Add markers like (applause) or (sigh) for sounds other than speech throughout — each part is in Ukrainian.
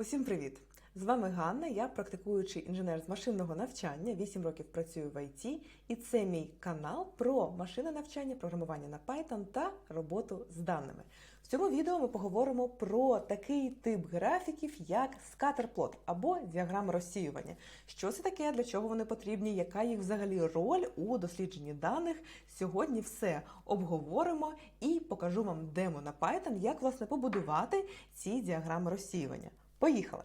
Усім привіт! З вами Ганна, я практикуючий інженер з машинного навчання, 8 років працюю в ІТ, і це мій канал про машинне навчання, програмування на Python та роботу з даними. В цьому відео ми поговоримо про такий тип графіків, як скатерплот або діаграма розсіювання. Що це таке, для чого вони потрібні, яка їх взагалі роль у дослідженні даних. Сьогодні все обговоримо і покажу вам демо на Python, як власне побудувати ці діаграми розсіювання. Поїхали!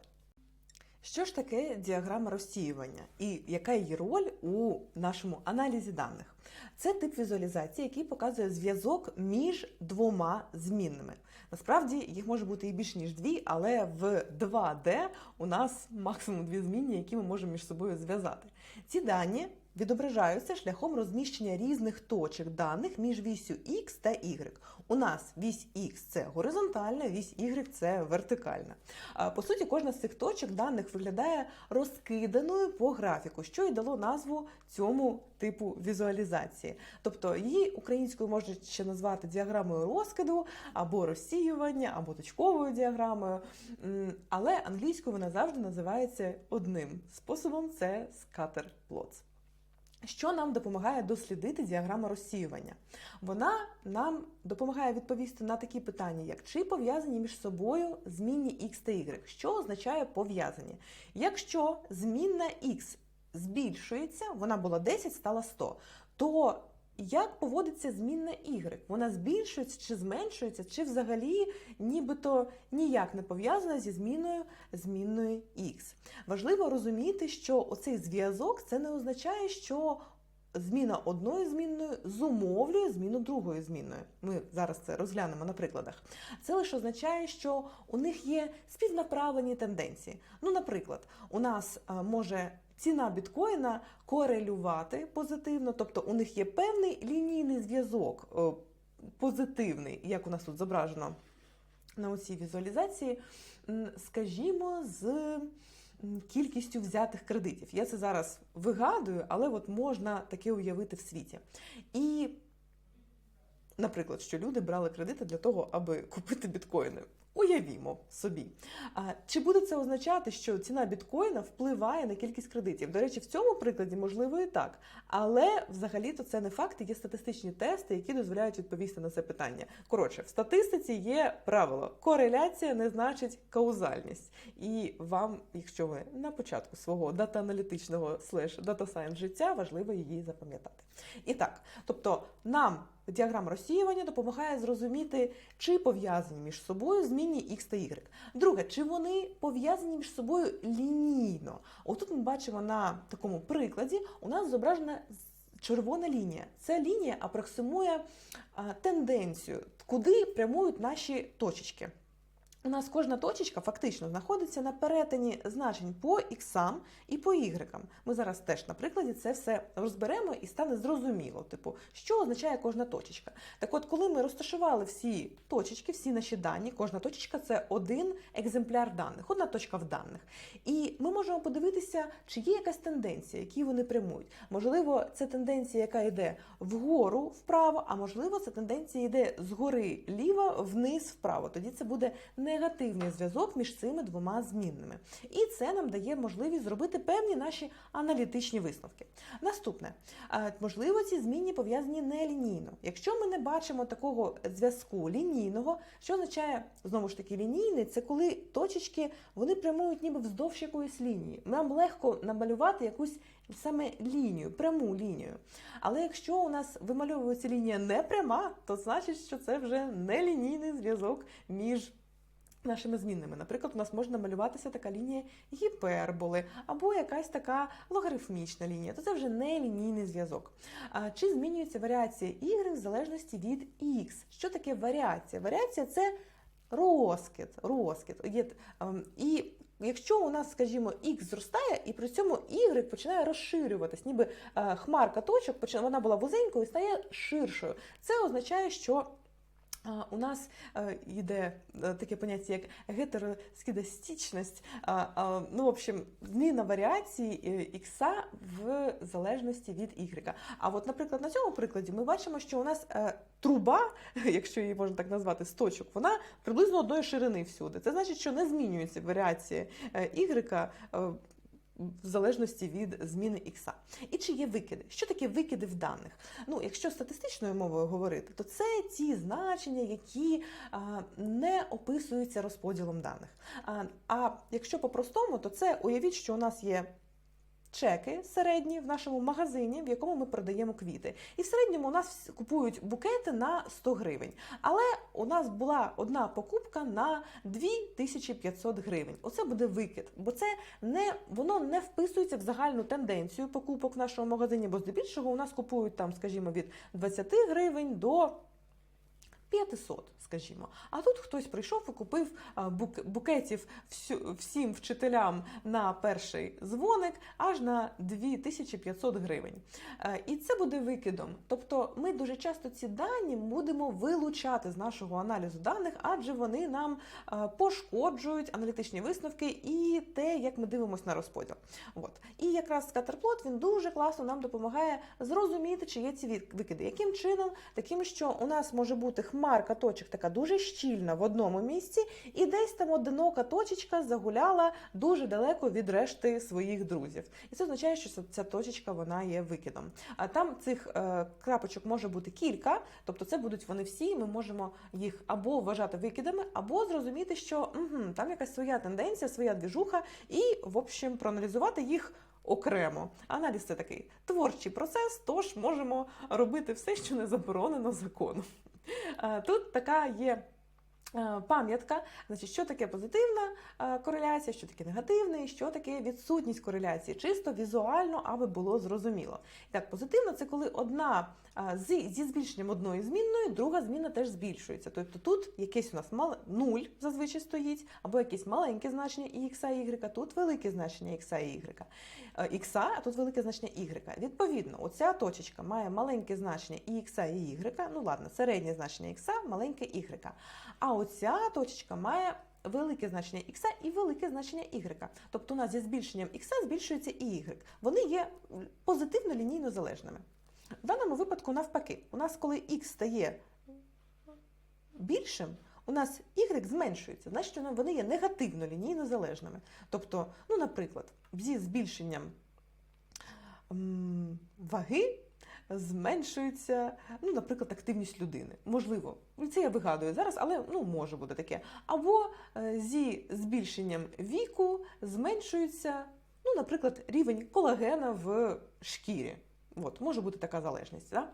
Що ж таке діаграма розсіювання і яка її роль у нашому аналізі даних? Це тип візуалізації, який показує зв'язок між двома змінними. Насправді їх може бути і більше ніж дві, але в 2D у нас максимум дві змінні, які ми можемо між собою зв'язати. Ці дані відображаються шляхом розміщення різних точок даних між вісю X та Y. У нас вісь X це горизонтальна, вісь Y це вертикальна. По суті, кожна з цих точок даних виглядає розкиданою по графіку, що й дало назву цьому типу візуалізації. Тобто її українською можна ще назвати діаграмою розкиду або розсіювання, або точковою діаграмою. Але англійською вона завжди називається одним способом це scatter plots. Що нам допомагає дослідити діаграма розсіювання? Вона нам допомагає відповісти на такі питання, як чи пов'язані між собою змінні x та y, що означає пов'язані. Якщо змінна x збільшується, вона була 10, стала 100, то як поводиться змінна y? Вона збільшується чи зменшується, чи взагалі нібито ніяк не пов'язана зі зміною змінної x. Важливо розуміти, що оцей зв'язок це не означає, що зміна одної змінної зумовлює зміну другої змінної. Ми зараз це розглянемо на прикладах. Це лише означає, що у них є співнаправлені тенденції. Ну, наприклад, у нас може ціна біткоїна корелювати позитивно, тобто у них є певний лінійний зв'язок е, позитивний, як у нас тут зображено на цій візуалізації, скажімо, з кількістю взятих кредитів. Я це зараз вигадую, але от можна таке уявити в світі. І, наприклад, що люди брали кредити для того, аби купити біткоїни. Уявімо собі. А чи буде це означати, що ціна біткоїна впливає на кількість кредитів? До речі, в цьому прикладі можливо і так. Але взагалі-то це не факт, є статистичні тести, які дозволяють відповісти на це питання. Коротше, в статистиці є правило: кореляція не значить каузальність. І вам, якщо ви на початку свого дата-аналітичного слеш дата-сайенс життя, важливо її запам'ятати. І так, тобто нам діаграма розсіювання допомагає зрозуміти, чи пов'язані між собою змінні X та Y. Друге, чи вони пов'язані між собою лінійно. Отут ми бачимо на такому прикладі, у нас зображена червона лінія. Ця лінія апроксимує тенденцію, куди прямують наші точечки. У нас кожна точечка фактично знаходиться на перетині значень по іксам і по ігрекам. Ми зараз теж на прикладі це все розберемо і стане зрозуміло, типу, що означає кожна точечка. Так от, коли ми розташували всі точечки, всі наші дані, кожна точечка це один екземпляр даних, одна точка в даних. І ми можемо подивитися, чи є якась тенденція, які вони прямують. Можливо, це тенденція, яка йде вгору вправо, а можливо, це тенденція йде згори ліво, вниз вправо. Тоді це буде негативний зв'язок між цими двома змінними. І це нам дає можливість зробити певні наші аналітичні висновки. Наступне, можливо, ці змінні пов'язані нелінійно. Якщо ми не бачимо такого зв'язку лінійного, що означає знову ж таки лінійний, це коли точечки вони прямують ніби вздовж якоїсь лінії. Нам легко намалювати якусь саме лінію, пряму лінію. Але якщо у нас вимальовується лінія не пряма, то значить, що це вже нелінійний зв'язок між нашими змінними. Наприклад, у нас може малюватися така лінія гіперболи або якась така логарифмічна лінія, то це вже не лінійний зв'язок. А чи змінюється варіація y в залежності від x? Що таке варіація? Варіація це розкид. розкид. Ем, І Якщо у нас, скажімо, x зростає, і при цьому y починає розширюватись, ніби е, хмарка точок, вона була вузенькою стає ширшою. Це означає, що У нас е, йде е, таке поняття, як а, ну, в общем, зміна варіації е, ікса в залежності від ігрека. А от, наприклад, на цьому прикладі ми бачимо, що у нас труба, (laughs) якщо її можна так назвати, з точок, вона приблизно одної ширини всюди. Це значить, що не змінюється варіація е, ігрека. В залежності від зміни ікса. І чи є викиди? Що таке викиди в даних? Ну, якщо статистичною мовою говорити, то це ті значення, які а, не описуються розподілом даних. А, а якщо по-простому, то це уявіть, що у нас є. Чеки середні в нашому магазині, в якому ми продаємо квіти. І в середньому у нас купують букети на 100 гривень. Але у нас була одна покупка на 2500 гривень. Оце буде викид, бо це не воно не вписується в загальну тенденцію покупок в нашому магазині, бо здебільшого у нас купують там, скажімо, від 20 гривень до 500, скажімо. А тут хтось прийшов і купив букетів всім вчителям на перший дзвоник аж на 2500 гривень. Е, І це буде викидом. Тобто ми дуже часто ці дані будемо вилучати з нашого аналізу даних, адже вони нам е, пошкоджують аналітичні висновки і те, як ми дивимося на розподіл. От. І якраз скатерплот він дуже класно нам допомагає зрозуміти, чи є ці викиди. Яким чином? Таким, що у нас може бути хмарка точок така дуже щільна в одному місці, і десь там одинока точечка загуляла дуже далеко від решти своїх друзів. І це означає, що ця- точечка вона є викидом. А там цих е, крапочок може бути кілька, тобто це будуть вони всі. Ми можемо їх або вважати викидами, або зрозуміти, що угу, там якась своя тенденція, своя двіжуха, і в общем проаналізувати їх. Окремо аналіз це такий творчий процес, тож можемо робити все, що не заборонено законом. Е, Тут така є е, пам'ятка, значить, що таке позитивна е, кореляція, що таке негативна, і що таке відсутність кореляції, чисто візуально, аби було зрозуміло. І так, позитивна це коли одна зі збільшенням одної змінної, друга зміна теж збільшується. Тобто тут якесь у нас мал... нуль зазвичай стоїть, або якесь маленьке значення і ікса, і ігрека, тут велике значення ікса і ігрека. Е, ікса, а тут велике значення ігрека. Відповідно, оця точечка має маленьке значення і ікса, і ігрека. Ну ладно, середнє значення ікса, маленьке ігрека. А оця точечка має велике значення ікса і велике значення ігрека. Тобто у нас зі збільшенням ікса збільшується і ігрек. Вони є позитивно лінійно залежними. В даному випадку навпаки, у нас, коли х стає більшим, у нас y зменшується, значить вони- є негативно лінійно залежними. Тобто, ну, наприклад, зі збільшенням ваги зменшується, ну, наприклад, активність людини. Можливо, це я вигадую зараз, але ну, може бути таке. Або е, зі збільшенням віку зменшується, ну, наприклад, рівень колагена в шкірі. От, може бути така залежність. Да?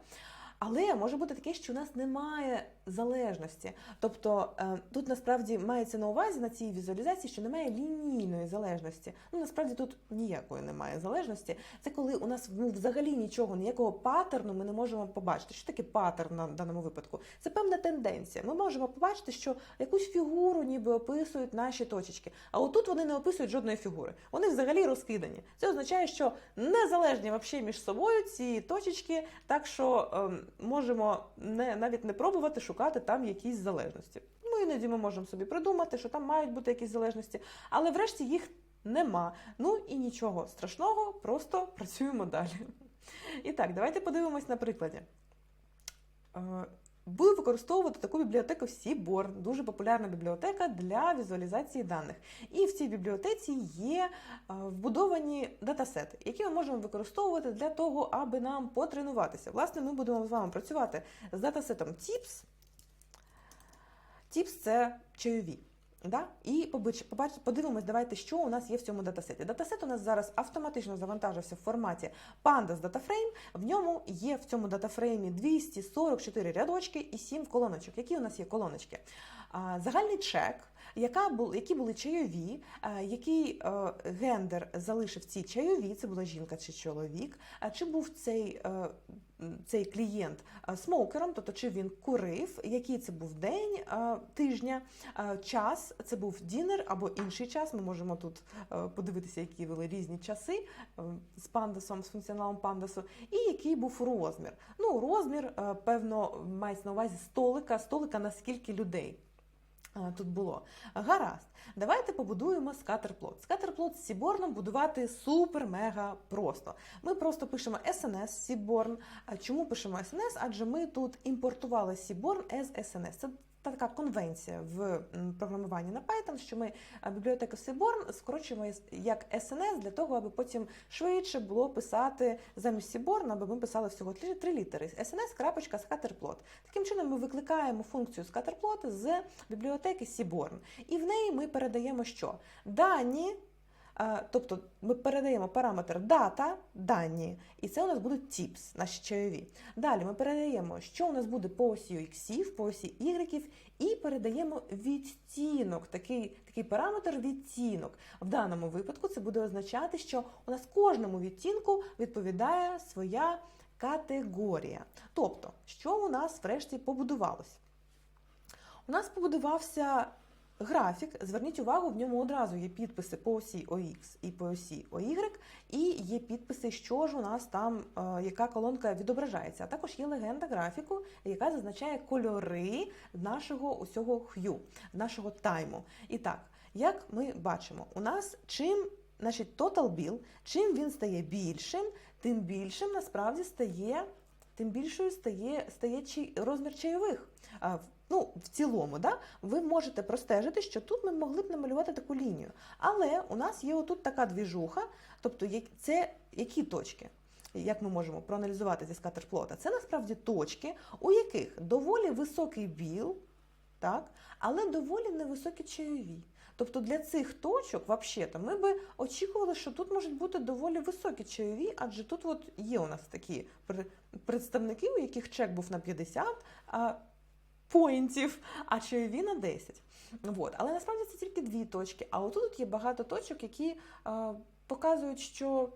Але може бути таке, що у нас немає залежності. Тобто е, тут насправді мається на увазі на цій візуалізації, що немає лінійної залежності. Ну насправді тут ніякої немає залежності. Це коли у нас ну, взагалі нічого, ніякого паттерну ми не можемо побачити. Що таке паттерн на даному випадку? Це певна тенденція. Ми можемо побачити, що якусь фігуру ніби описують наші точечки. А отут вони не описують жодної фігури. Вони взагалі розкидані. Це означає, що незалежні вообще між собою ці точечки, так що ем, можемо не навіть не пробувати шукати там якісь залежності. Ну іноді ми можемо собі придумати, що там мають бути якісь залежності, але врешті їх нема. Ну і нічого страшного, просто працюємо далі. І так, давайте подивимось на прикладі. Буду використовувати таку бібліотеку Seaborn, дуже популярна бібліотека для візуалізації даних. І в цій бібліотеці є е, вбудовані датасети, які ми можемо використовувати для того, аби нам потренуватися. Власне, ми будемо з вами працювати з датасетом TIPS. TIPS – це чайові. Да? І подивимось, давайте, що у нас є в цьому датасеті. Датасет у нас зараз автоматично завантажився в форматі Pandas Dataframe. В ньому є в цьому датафреймі 244 рядочки і 7 колоночок. Які у нас є колоночки? Загальний чек яка бу, які були чайові, е, який е, гендер залишив ці чайові, це була жінка чи чоловік, а чи був цей, е, цей клієнт е, смоукером, тобто чи він курив, який це був день е, тижня, е, час, це був дінер або інший час. Ми можемо тут е, подивитися, які були різні часи е, з пандасом, з функціоналом пандасу, і який був розмір. Ну, розмір, е, певно, мається на увазі столика, столика на скільки людей. Е, Тут було гаразд. Давайте побудуємо скатерплот. Скатерплот з Сіборном будувати супер-мега просто. Ми просто пишемо SNS Сіборн. Чому пишемо SNS? Адже ми тут імпортували Сіборн з SNS. Це така конвенція в програмуванні на Python, що ми а, бібліотеку Seaborn скорочуємо як SNS для того, аби потім швидше було писати замість Seaborn, аби ми писали всього три, літери. скатерплот Таким чином ми викликаємо функцію scatterplot з бібліотеки Seaborn. І в неї ми передаємо що? Дані. Е, Тобто ми передаємо параметр дата, дані, і це у нас будуть tips, наші чайові. Далі ми передаємо, що у нас буде по осі X, по осі Y, і передаємо відтінок, такий, такий параметр відтінок. В даному випадку це буде означати, що у нас кожному відтінку відповідає своя категорія. Тобто, що у нас врешті побудувалось? У нас побудувався графік. Зверніть увагу, в ньому одразу є підписи по осі OX і по осі OY, і є підписи, що ж у нас там, е, яка колонка відображається. А також є легенда графіку, яка зазначає кольори нашого усього х'ю, нашого тайму. І так, як ми бачимо, у нас чим значить, total bill, чим він стає більшим, тим більшим насправді стає. Тим більшою стає, стає розмір чайових. Ну, в цілому, да, ви можете простежити, що тут ми могли б намалювати таку лінію. Але у нас є отут така двіжуха, тобто це які точки? Як ми можемо проаналізувати зі скатерплота? Це насправді точки, у яких доволі високий біл, так, але доволі невисокі чайові. Тобто для цих точок, взагалі, ми би очікували, що тут можуть бути доволі високі чайові, адже тут от є у нас такі пр- представники, у яких чек був на 50 а, поінтів, а чайові на 10. От. Але насправді це тільки дві точки. А отут є багато точок, які а, показують, що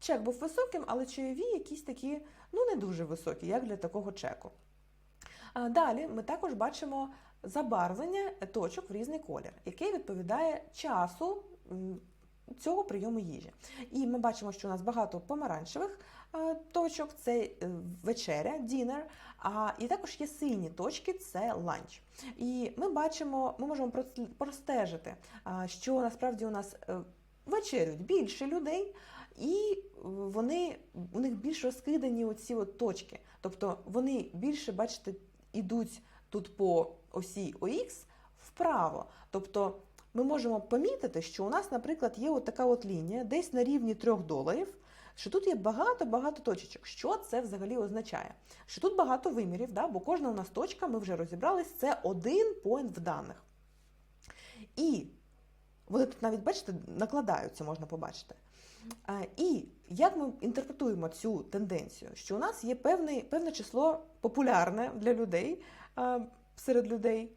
чек був високим, але чайові якісь такі ну, не дуже високі, як для такого чеку. А Далі ми також бачимо забарвлення точок в різний колір, яке відповідає часу цього прийому їжі. І ми бачимо, що у нас багато помаранчевих е, точок, це е, вечеря, дінер, а і також є сині точки, це ланч. І ми бачимо, ми можемо прос- простежити, що насправді у нас е, вечерюють більше людей. І вони у них більш розкидані оці от точки. Тобто вони більше, бачите, ідуть тут по осі ОХ вправо. Тобто ми можемо помітити, що у нас, наприклад, є от така от лінія, десь на рівні 3 доларів, що тут є багато-багато точечок. Що це взагалі означає? Що тут багато вимірів, да? бо кожна у нас точка, ми вже розібрались, це один поінт в даних. І вони тут навіть, бачите, накладаються, можна побачити. І як ми інтерпретуємо цю тенденцію? Що у нас є певне, певне число популярне для людей серед людей,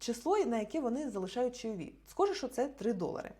число, на яке вони залишають чайові. Схоже, що це 3 долари.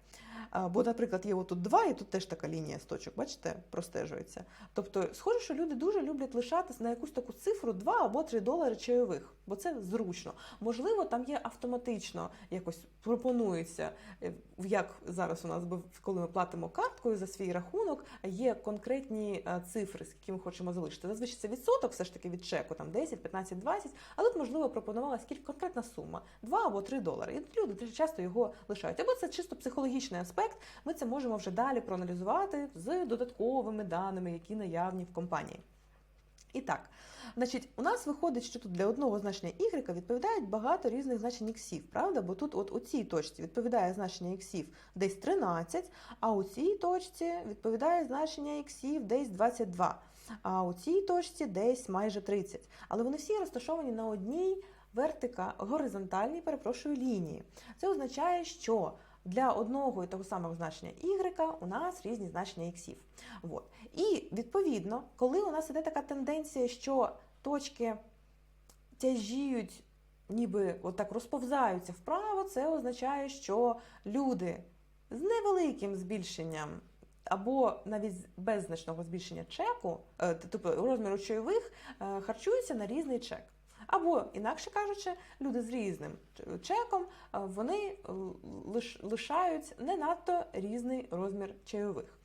Бо, наприклад, є отут 2, і тут теж така лінія з точок, бачите, простежується. Тобто, схоже, що люди дуже люблять лишати на якусь таку цифру 2 або 3 долари чайових, бо це зручно. Можливо, там є автоматично якось пропонується, е, як зараз у нас, коли ми платимо карткою за свій рахунок, є конкретні е, цифри, скільки ми хочемо залишити. Зазвичай це відсоток, все ж таки від чеку, там 10, 15, 20, а тут, можливо, пропонувала скільки конкретна сума 2 або 3 долари. І люди дуже часто його лишають. Або це чисто психологічний аспект. Ми це можемо вже далі проаналізувати з додатковими даними, які наявні в компанії. І так, значить, у нас виходить, що тут для одного значення y відповідають багато різних значень іксів, правда? Бо тут от у цій точці відповідає значення іксів десь 13, а у цій точці відповідає значення іксів десь 22, а у цій точці десь майже 30. Але вони всі розташовані на одній вертика, горизонтальній, перепрошую, лінії. Це означає, що для одного і того самого значення y у нас різні значення іксів. От. І відповідно, коли у нас іде така тенденція, що точки тяжіють ніби отак розповзаються вправо, це означає, що люди з невеликим збільшенням або навіть без значного збільшення чеку, е, тобто розміру чайових, е, харчуються на різний чек. Або, інакше кажучи, люди з різним чеком е, вони лиш- лишають не надто різний розмір чайових.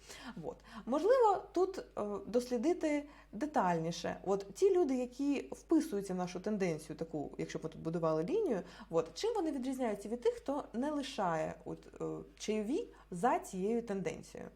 От. Можливо, тут е, дослідити детальніше. От ті люди, які вписуються в нашу тенденцію, таку, якщо ми тут будували лінію, от чим вони відрізняються від тих, хто не лишає от, е, чайові за цією тенденцією.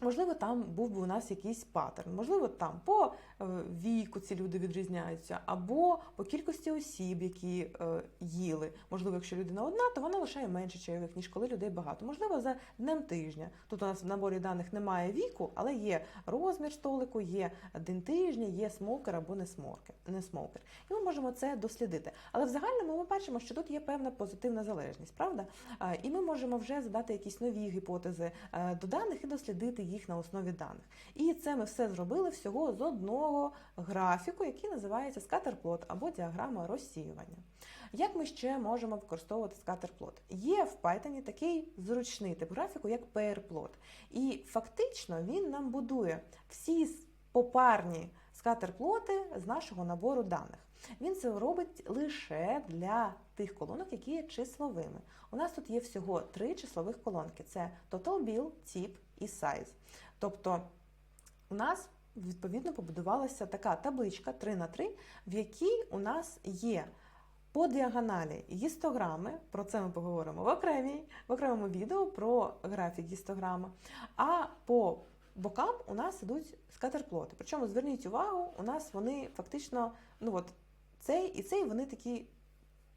Можливо, там був би у нас якийсь паттерн, можливо, там по е, віку ці люди відрізняються, або по кількості осіб, які е, їли. Можливо, якщо людина одна, то вона лишає менше чайових, ніж коли людей багато. Можливо, за днем тижня. Тут у нас в наборі даних немає віку, але є розмір столику, є день тижня, є смокер або не смокер. Не смокер. І ми можемо це дослідити. Але в загальному ми бачимо, що тут є певна позитивна залежність, правда? І ми можемо вже задати якісь нові гіпотези е, до даних і дослідити їх на основі даних. І це ми все зробили всього з одного графіку, який називається скатерплот або діаграма розсіювання. Як ми ще можемо використовувати скатерплот? Є в Python такий зручний тип графіку, як pairplot. І фактично він нам будує всі попарні скатерплоти з нашого набору даних. Він це робить лише для тих колонок, які є числовими. У нас тут є всього три числових колонки: це total bill, tip і size. Тобто у нас відповідно побудувалася така табличка 3 на 3, в якій у нас є по діагоналі гістограми, про це ми поговоримо в окремій, в окремому відео про графік гістограми. А по бокам у нас ідуть скатерплоти. Причому зверніть увагу, у нас вони фактично, ну от цей і цей вони такі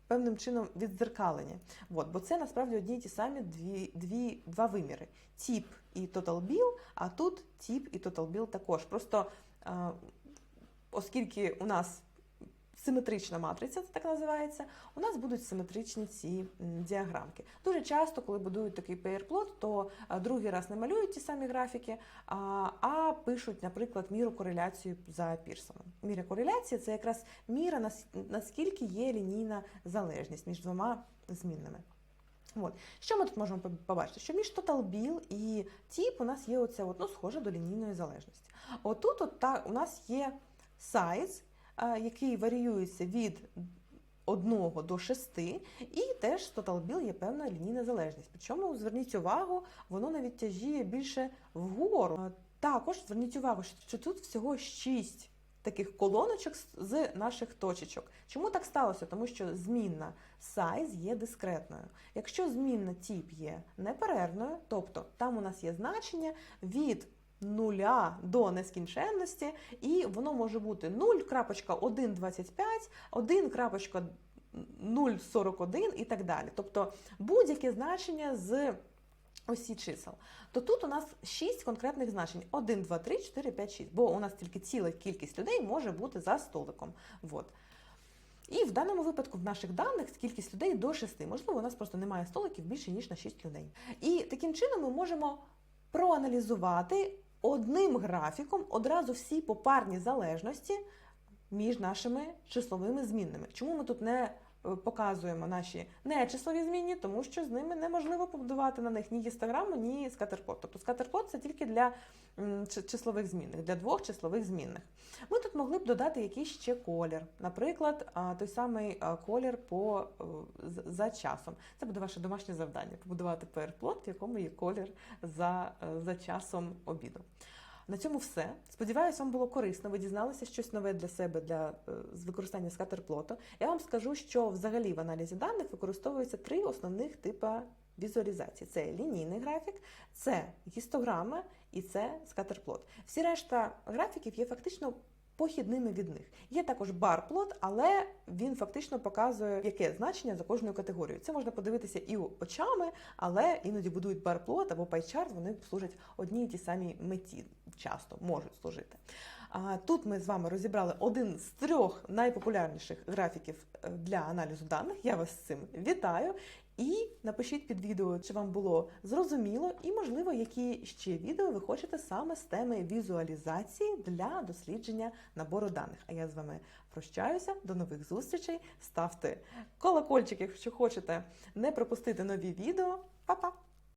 певним чином віддзеркалені. От, бо це насправді одні й ті самі дві, дві, два виміри: тіп і total bill, а тут тіп і total bill також. Просто оскільки у нас симетрична матриця, це так називається, у нас будуть симетричні ці діаграмки. Дуже часто, коли будують такий pairplot, то е, другий раз не малюють ті самі графіки, а, пишуть, наприклад, міру кореляції за Пірсоном. Міра кореляції це якраз міра, наскільки є лінійна залежність між двома змінними. От. Що ми тут можемо побачити? Що між total bill і тип у нас є от, ну, схоже до лінійної залежності. Отут от, та, у нас є size, який варіюється від 1 до 6, і теж bill є певна лінійна залежність. Причому зверніть увагу, воно навіть тяжіє більше вгору. Також зверніть увагу, що- тут всього 6 таких колоночок з- наших точечок. Чому так сталося? Тому що змінна size є дискретною. Якщо змінна тип є неперервною, тобто там у нас є значення від нуля до нескінченності, і воно може бути 0.125, 1.041 і так далі. Тобто будь-яке значення з осі чисел. То тут у нас 6 конкретних значень: 1, 2, 3, 4, 5, 6. Бо у нас тільки ціла кількість людей може бути за столиком. Вот. І в даному випадку в наших даних кількість людей до 6. Можливо, у нас просто немає столиків більше, ніж на 6 людей. І таким чином ми можемо проаналізувати одним графіком одразу всі попарні залежності між нашими числовими змінними. Чому ми тут не показуємо наші нечислові змінні, тому що з ними неможливо побудувати на них ні гістограму, ні скатерплот. Тобто скатерплот це тільки для числових змінних, для двох числових змінних. Ми тут могли б додати якийсь ще колір, наприклад, той самий колір по е, за часом. Це буде ваше домашнє завдання побудувати пейрплот, в якому є колір за, е, за часом обіду. На цьому все. Сподіваюся, вам було корисно. Ви дізналися щось нове для себе для е, з використання скатерплоту. Я вам скажу, що взагалі в аналізі даних використовуються три основних типи візуалізації: це лінійний графік, це гістограма і це скатерплот. Всі решта графіків є фактично. Похідними від них є також барплот, але він фактично показує яке значення за кожною категорією. Це можна подивитися і очами, але іноді будують барплот або пайчарт, вони служать одній і тій самій меті, часто можуть служити. Тут ми з вами розібрали один з трьох найпопулярніших графіків е, для аналізу даних. Я вас з цим вітаю. І напишіть під відео, чи вам було зрозуміло, і можливо, які ще відео ви хочете саме з теми візуалізації для дослідження набору даних. А я з вами прощаюся. До нових зустрічей. Ставте колокольчик, якщо хочете не пропустити нові відео. Па-па!